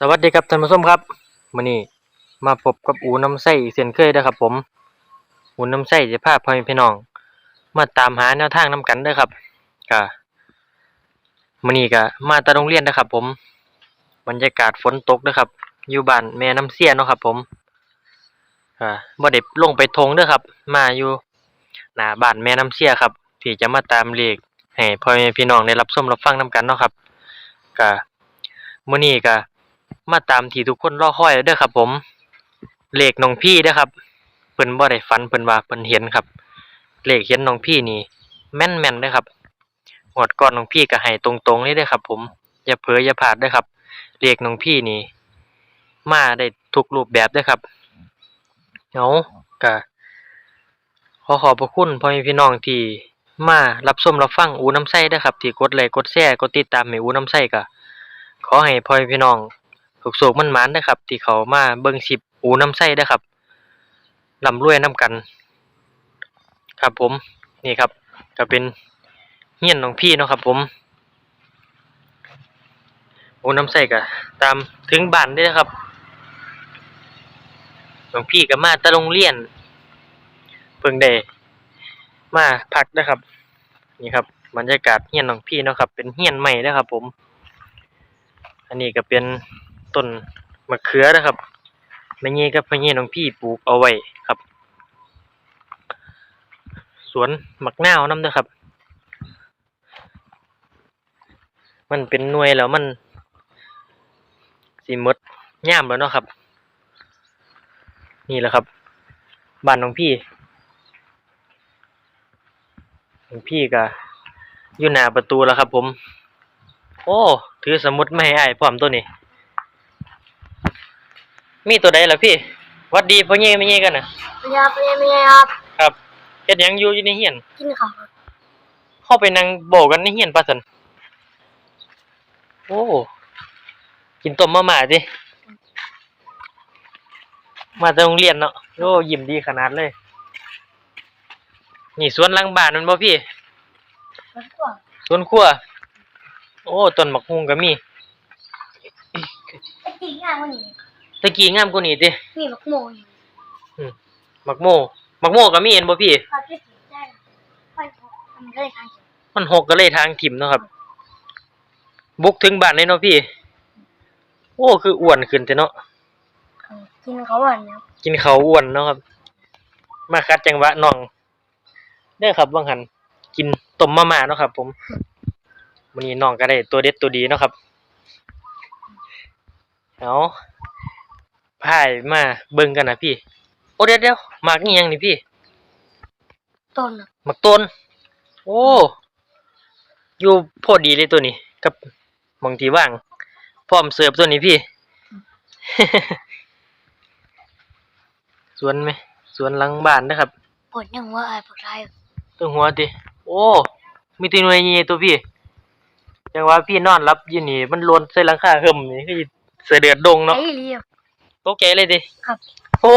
สวัสดีครับท่านผู้ชมครับมื้อนี้มาพบกับอูน้ำไส้อีกเช่นเคยเด้อครับ ผมอูน้ำไส้จะพาพ่อพี่น้อง มาตามหาแนวทางนํกันเด้อครับก็มื้อนี้ก็มาตะโรงเรียนเด้อครับ ผมบรรยากาศฝนตกเด้อครับ อยู่บ้านแม่น้ำเสียเนาะครับ ผมอ่าบ่ได้ลงไปทงเด้อครับ มาอยู่หน้าบ้านแม่น้ำเสียครับ ที่จะมาตามเลขให้พ่อพี่น้องได้รับชมรับฟังนํกันเนาะครับก็มื้อนี้ก็ มาตามที่ทุกคนรอคอยเด้อครับ ผมเลขน้องพี่เด้อครับเพิ่นบ่ได้ฝันเพิ่นว่าเพิ่นเห็นครับเลขเห็นน้องพี่นี่ แม่นๆเด้อครับงวดก่อนน้องพี่ก็ให้ตรงๆเลยเด้อครับ ผมอย่าเผลออย่าพลาดเด้อครับเลขน้องพี่นี่ มาได้ทุกรูปแบบเด้อครับเอาก็ขอขอบพระคุณพ่อแม่พี่น้องที่มารับชมรับฟังอูน้ำไส้เด้อครับ ที่กดไลค์กดแชร์กดติดตามให้อูน้ำไส้ก็ขอให้พ่อแม่พี่น้อง สุกมันมันนะครับ ที่เขามาเบิ่งชิปอูน้ำไส้เด้อครับร่ำรวยน้ำกัน ครับผมนี่ครับ ก็เป็นเฮี้ยนของพี่เนาะครับ ผมอูน้ำไส้ก็ตามถึงบ้านได้ครับหลวงพี่ก็มาตะโรงเรียน เพิ่งได้มาพักนะครับ นี่ครับบรรยากาศเฮี้ยนของพี่เนาะครับ เป็นเฮี้ยนใหม่นะครับ ผม อันนี้ก็เป็น ต้นมะเขือนะครับแม่ยี่กับพ่อยี่น้องพี่ปลูกเอาไว้ครับ สวนมักนาวนำเด้อครับ มันเป็นหน่วยแล้วมันสิหมดยามแล้วเนาะครับ นี่แหละครับบ้านของพี่ของพี่ก็อยู่หน้าประตูแล้วครับ ผม โอ้ ถือสมุดไม่ให้อ้ายพร้อมตัวนี้ มีตัวใดล่ะพี่หวัดดีพ่อเย่ไม่เย่กันน่ะ ไม่ครับไม่ไม่ครับ ครับเฮ็ดหยังอยู่อยู่ในเฮียน กินข้าวครับเข้าไปนั่งโบกกันในเฮียนปะสันโอ้ กินต้มมาม่าสิมาจากโรงเรียนเนาะ โอ้ยิ้มดีขนาดเลย นี่สวนหลังบ้านมันบ่พี่รถพ่วงสวนครัว โอ้ ต้นมักฮุงก็มีไอ้ตีง่ายกว่านี้ ตะกี้งามกว่านี้ติมีบักโมอยู่มักโมมักโมก็มีเห็นบ่พี่ครับที่ตีได้ไม่พอมันก็เลยทางเขียวมันหกก็เลยทางถิ่มเนาะครับ บุกถึงบ้านเลยเนาะพี่ โอ้คืออ้วนขึ้นแต่เนาะ เออกินเขาวหวานครับกินเขาวอ้วนเนาะครับ มาคัดจังหวะน้องเด้อครับบางหันกินต้มมาม่าเนาะครับ ผมวันนี้น้องก็ได้ตัวเด็ดตัวดีเนาะครับเอา พายมาเบิ่งกันนะพี่ โอ้เดี๋ยวเดี๋ยวหมากนี่ยังนี่พี่ ต้นครับหมักต้น โอ้ อยู่พอดีเลยตัวนี้ กับบางทีว่าง พร้อมเสิร์ฟตัวนี้พี่ สวนไหมสวนหลังบ้านนะครับปวดยังว่าไอ้ปวดไรตัวหัวติโอ้ มีแตีหน่วยนี้ตัวพี่จังว่าพี่นอนรับอยู่นี่ มันหลวนใส่หลังคาเฮิมนี่คือเสอเดือดดงเนาะ ไอ้เรียบ ตกใจเลยดิครับ โอ้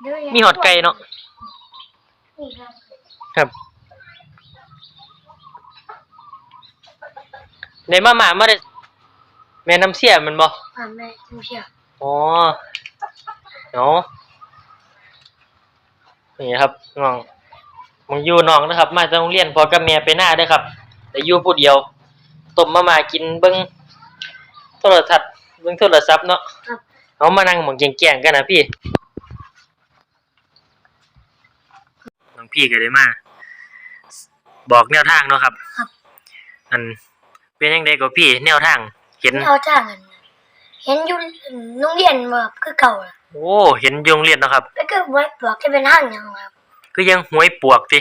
เดี๋ยวยังมีหอดไก่เนาะ นี่ครับครับในมาหมามาได้แม่น้ำเสียมันบ่อ่าแม่ชิมเชียวอ๋อเนาะนี่ครับน้องมึงอยู่น้องนะครับ มาจากโรงเรียนพอกับแม่ไปหน้าเด้อครับ แต่อยู่ผู้เดียวต้มมาม่ากินเบิ่ง โทรทัศน์เบิ่งโทรศัพท์เนาะครับ เอามานั่งหมองแกงๆกันนะพี่น้องพี่ก็ได้มา บอกแนวทางเนาะครับครับ อันเป็นยังไงก็พี่แนวทาง เห็น เอาจ้างกันเห็นอยู่โรงเรียนแบบคือเก่าล่ะโอ้เห็นอยโรงเรียนเนาะครับ แล้วก็ไว้ปลวกจะเป็นห้างยังครับคือยังหวยปวกติ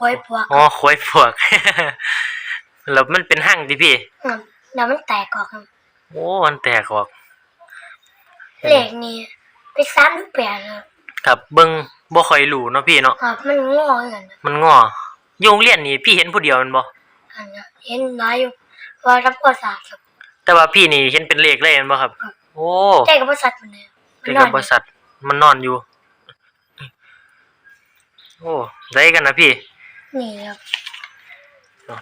หอยปลวกอ๋อหวยปวก แล้วมันเป็นห้างดิพี่อืมแล้วมันแตกออกครับ โอ้มันแตกออกเลขนี่ไปสามหรือแปดครับครับเบิ่งบ่ค่อยรู้เนาะพี่เนาะครับมันงอเงินมันงออยู่โรงเรียนนี่พี่เห็นผู้เดียวแมันบ่อันนี้เห็นหลายอยู่ว่ารับประสาทครับ แต่ว่าพี่นี่เห็นเป็นเลขเลยแมันบ่ครับครับโอ้แต่กับประสาทมันเนี่ยแต่กับบริษัทมันนอนอยู่ โอ้ได้กันนะพี่ นี่ครับ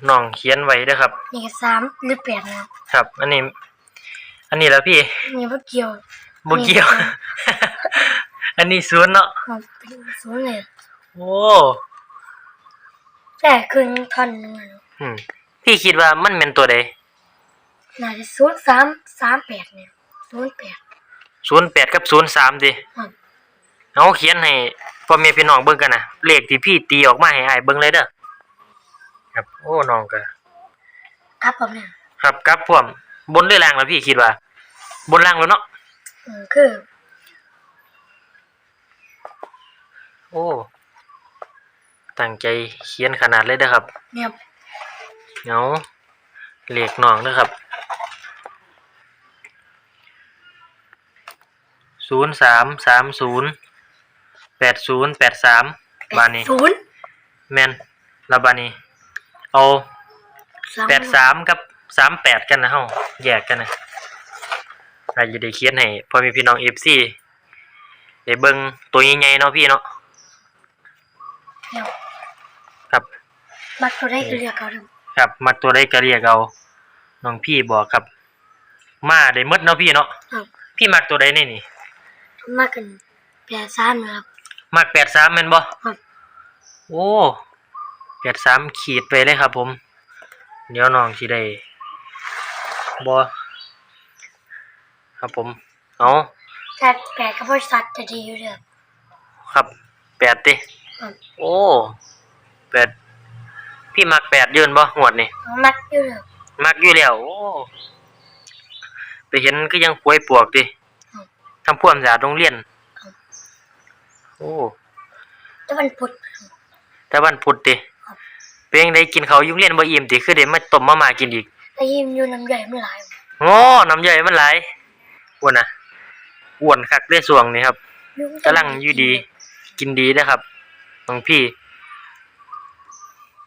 น้องเขียนไว้เด้อครับ นี่ก็สามหรือแปดนะครับ ครับ อันนี้ อันนี้แล้วพี่นี่บ่เกี่ยวบ่เกี่ยว อันนี้ศูนย์เนาะมันเป็นศูนย์เลยโอ้แต่ครึ่งท่อนหนึงอะอืมพี่คิดว่ามันเป็นตัวใดน่าจะศูนย์สามสามแปดเนี่ยศูนย์แปด ศูนย์แปดกับศูนย์สามดิครับเอาเขียนให้พ่อแม่พี่น้องเบิ่งกันนะเลขที่พี่ตีออกมาให้อ้ายเบิ่งเลยเด้อครับ โอ้น้องก็ ครับผมเนี่ยครับกลับพร้อม บนหรือล่างแล้วพี่คิดว่า บนล่างแล้วเนาะอืมคือโอ้ตั้งใจเขียนขนาดเลยเด้อครับเนี่ยเอาเลขน้องเด้อครับศูนย์สามสามศูนย์แปดศูนย์แปดสามบานนี้ศูนย์แม่นแล้วบานนี้เอาแปดสามกับ สามแปดกันนะเฮาแยกกันนะอาจจะได้เขียนให้พ่อแมีพี่น้องเอฟซีได้เบิ่งตัวใหญ่ๆเนาะพี่เนาะเนี่ยครับมักตัวได้ก็เรียกเขาเดิมครับ มักตัวใดก็เรียกเอาน้องพี่บอกครับ มาได้หมดเนาะพี่เนาะครับพี่มักตัวใดนี่นี่มากกันแปดสามนะครับมักแปดสามแม่นบ่ครับโอ้แปดสามขีดไปเลยครับผม เดี๋ยวน้องสิได้ บ่ครับผม เอาแต่แปดกับบริษัทจะดีอยู่เด้อครับแปดติครับโอ้แปดพี่มักแปดยืนบ่หวดนี่มักอยู่เด้อ มักอยู่แล้วโอ้ไปเห็นก็ยังป่วยปวกดิครับทำพ่วามสะอาดโรงเรียนครับโอ้แต่วันพุธแต่วันพุธดิครับ เป็นยังได้กินเขาวอยุ่โรงเรียนบ่อิ่มติคือได้มาต้มมาม่ากินอีก แต่ยิ้มอยู่น้ำใหญ่ไม่หลายโอ้น้ำใหญ่มันหลายอ้วนน่ะอ้วนคักได้สวงนี่ครับยุ่งกำลังอยู่ดี กินดีนะครับน้องพี่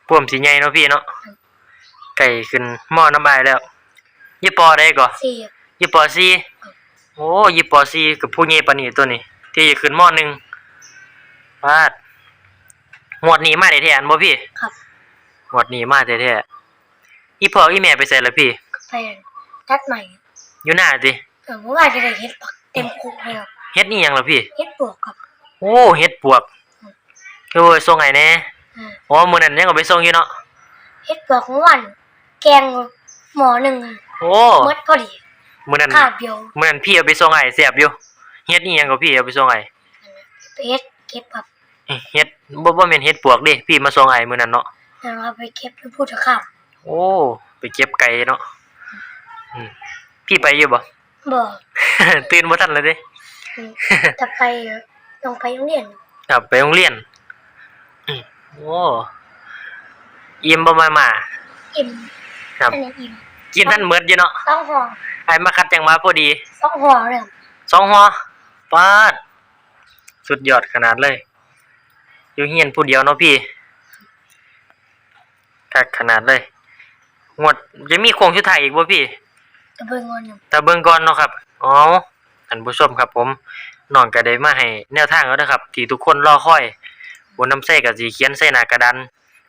พ่วมสีใหญ่เนาะพี่เนาะไก่ขึ้นหม้อน้ำลายแล้วยี่ปอได้ก่อสี่ยี่ปอซีโอ้ยี่ปอซีกับผู้ใหญ่ปานนี้ตัวนี้ ที่จะขึ้นหม้อหนึ่งพาดหมวดนี้มาได้แท้อันบ่พี่ ครับหมวดนี้มาแท้ๆ อีพ่ออีแม่ไปใส่ละพี่แฟนทัดใหม่อยู่หน้าติเออเมื่อวานจะได้เฮ็ดปักเต็มคุกเลยครับเฮ็ดนี่หยังล่ะพี่เฮ็ดปวกครับ โอ้เฮ็ดปวกคือว่าส่งไห้แหน่อ่าอ๋อมื้อนั้นยังเอาไปส่งอยู่เนาะเฮ็ดปวกเมื่อวานแกงหมอหนึ่งอะโอ้หมดพอดีมื้อนั้นข้าวเดียวมื้อนั้นพี่เอาไปส่งไห้แซ่บอยู่เฮ็ดนี่หยังก็พี่เอาไปส่งไห้ไปเฮ็ดเก็บครับเฮ็ดบ่บ่แม่นเฮ็ดปวกเด้พี่มาส่งไห้มื้อนั้นเนาะแล้วเราไปเก็บแล้วพูดกับข้าว โอ้ ไปเก็บไก่เนาะอืมพี่ไปอยู่บ่ บอกตื่นบ่ทันเลยเด้อืมจะไปต้องไปโรงเรียนครับไปโรงเรียนอืมโอ้อิ่มบ่มามา อิ่มครับ อันนี้อิ่มกินท่านเมิดอยู่เนาะสองห่อไอ้มาคัดจังมาพอดี สองห่อเลยครับสองหัวปาด สุดยอดขนาดเลย อยู่เฮียนผู้เดียวเนาะพี่คักขนาดเลย งวดจะมีโค้งชุดไทายอีกบ่พี่กระเบื้องงอนหนึ่งแต่เบิ่งก่อนเนาะครับ อ๋อท่านผู้ชมครับผมน้องก็ได้มาให้แนวทางแล้วนะครับ ที่ทุกคนรอคอยบนน้ำใส่ก็สิเขียนใส่หน้ากระดาน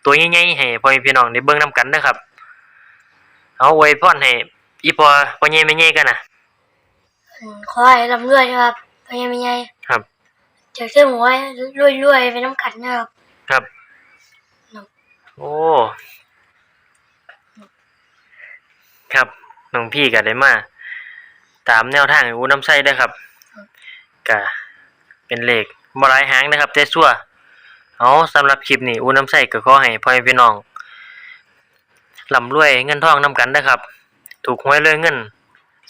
ตัวใหญ่ๆให้พ่อแม่พี่น้องได้เบิ่งนํกันเด้อครับ เอาไว้พรให้อีพ่อพ่อใหญ่แม่ใหญ่กันนะอืมขอให้ลำรวยนะครับไปยังไม่ไงครับเจอเสื้อหมูไว้รวยๆไปน้ำกัดนะครับครับ ครับ โอ้ ครับน้องพี่ก็ได้มาตามแนวทางอูน้ำไส้ได้ครับก็เป็นเลขบหลายหางนะครับเจ๊ซัวเอาสำหรับคลิปนี้อูน้ำไส้ก็ขอให้พ่อพี่น้องลำรวยเงินทองนำกันนะครับ ถูกหวยเลยเงิน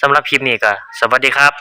สำหรับคลิปนี้ก็สวัสดีครับ